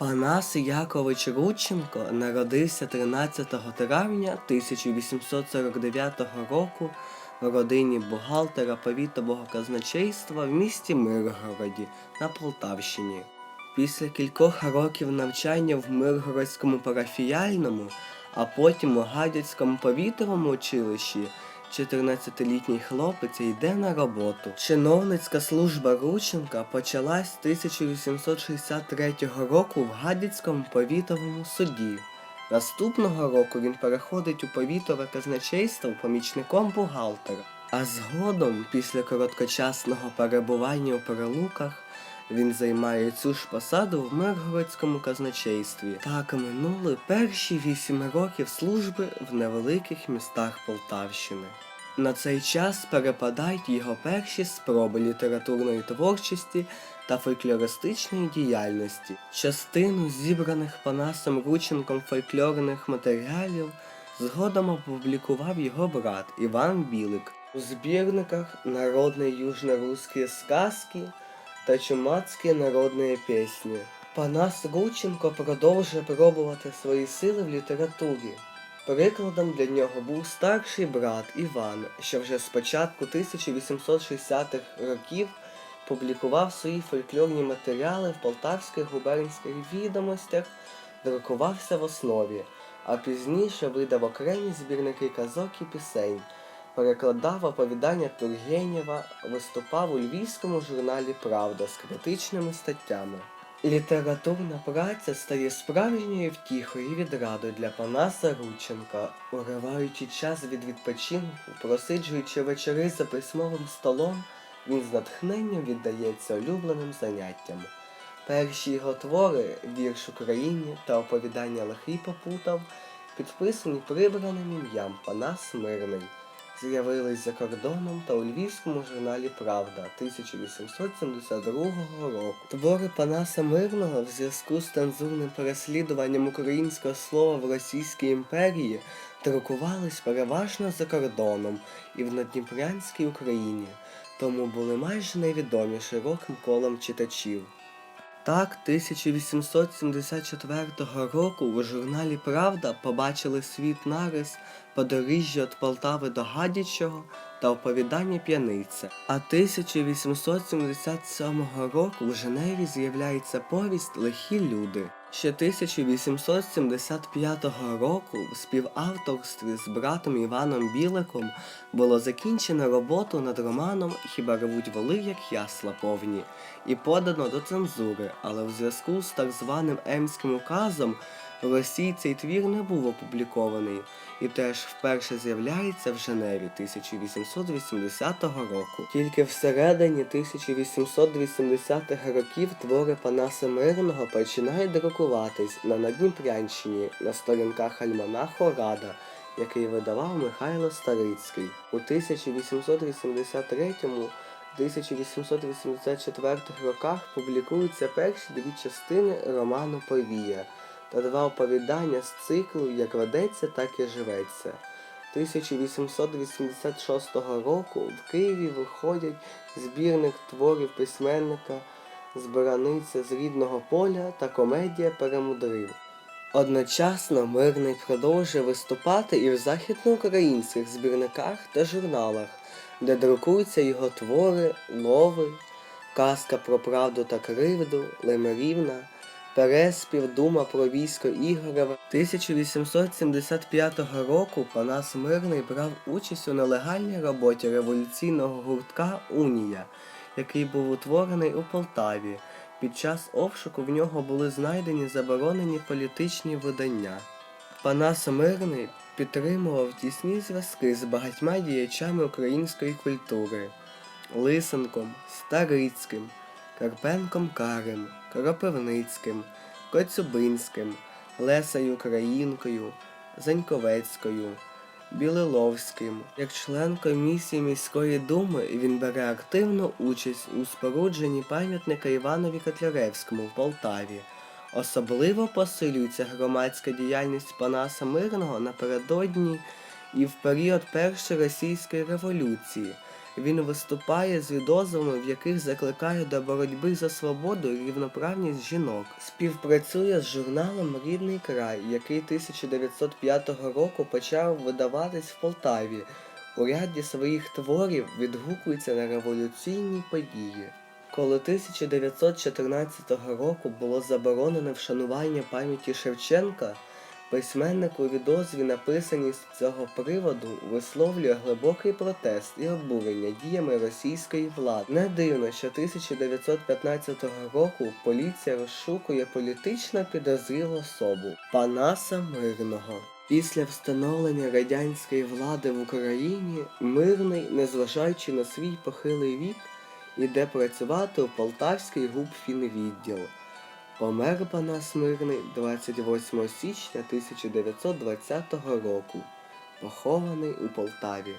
Панас Якович Рудченко народився 13 травня 1849 року в родині бухгалтера повітового казначейства в місті Миргороді на Полтавщині. Після кількох років навчання в Миргородському парафіяльному, а потім у Гадяцькому повітовому училищі 14-літній хлопець йде на роботу. Чиновницька служба Рученка почалась 1863 року в Гадяцькому повітовому суді. Наступного року він переходить у повітове казначейство помічником бухгалтера. А згодом, після короткочасного перебування у перелуках, він займає цю ж посаду в Миргородському казначействі. Так минули перші вісім років служби в невеликих містах Полтавщини. На цей час перепадають його перші спроби літературної творчості та фольклористичної діяльності. Частину зібраних Панасом Рученком фольклорних матеріалів згодом опублікував його брат Іван Білик у збірниках Народні южно-русські сказки та чумацькі народні пісні. Панас Рученко продовжує пробувати свої сили в літературі. Прикладом для нього був старший брат Іван, що вже з початку 1860-х років публікував свої фольклорні матеріали в полтавських губернських відомостях, друкувався в основі, а пізніше видав окремі збірники казок і пісень, перекладав оповідання Тургенєва, виступав у львівському журналі Правда з критичними статтями. Літературна праця стає справжньою втіхою і відрадою для Панаса Рученка, уриваючи час від відпочинку, просиджуючи вечори за письмовим столом, він з натхненням віддається улюбленим заняттям. Перші його твори, вірш Україні та оповідання Лихий попутав, підписані прибраним ім'ям Панас Мирний з'явились за кордоном та у львівському журналі Правда 1872 року. Твори Панаса Мирного в зв'язку з цензурним переслідуванням українського слова в Російській імперії друкувались переважно за кордоном і в Надніпрянській Україні, тому були майже невідомі широким колом читачів. Так, 1874 року у журналі Правда побачили світ нарис подоріжжя від Полтави до Гадячого та оповідання п'яниця. А 1877 року в Женеві з'являється повість Лихі люди. Ще 1875 року в співавторстві з братом Іваном Біликом було закінчено роботу над романом Хіба ревуть воли, як ясла повні і подано до цензури, але в зв'язку з так званим Емським указом в Росії цей твір не був опублікований і теж вперше з'являється в Женеві 1880 року. Тільки всередині 1880-х років твори Панаса Мирного починають друкуватись на Надніпрянщині на сторінках альманаху Рада, який видавав Михайло Старицький. У 1883 1884 роках публікуються перші дві частини роману Повія та два оповідання з циклу Як ведеться, так і живеться. 1886 року в Києві виходять збірник творів письменника Збираниця з рідного поля та комедія Перемудрив. Одночасно Мирний продовжує виступати і в західноукраїнських збірниках та журналах, де друкуються його твори, лови, казка про правду та кривду, Лемерівна, Переспів, дума про військо Ігореве. 1875 року Панас Мирний брав участь у нелегальній роботі революційного гуртка Унія, який був утворений у Полтаві. Під час обшуку в нього були знайдені заборонені політичні видання. Панас Мирний підтримував тісні зв'язки з багатьма діячами української культури Лисенком, Старицьким, Карпенком Карем, Кропивницьким, Коцюбинським, Лесею Українкою, Заньковецькою, Білиловським. Як член комісії міської думи він бере активну участь у спорудженні пам'ятника Іванові Котляревському в Полтаві. Особливо посилюється громадська діяльність Панаса Мирного напередодні і в період Першої російської революції. Він виступає з відозвами, в яких закликає до боротьби за свободу і рівноправність жінок. Співпрацює з журналом Рідний край, який 1905 року почав видаватись в Полтаві. У ряді своїх творів відгукується на революційні події. Коли 1914 року було заборонено вшанування пам'яті Шевченка, письменник у відозві, написані з цього приводу, висловлює глибокий протест і обурення діями російської влади. Не дивно, що 1915 року поліція розшукує політично підозрілу особу Панаса Мирного. Після встановлення радянської влади в Україні мирний, незважаючи на свій похилий вік, іде працювати у Полтавський губфінвідділ. Помер Панас Мирний 28 січня 1920 року, похований у Полтаві.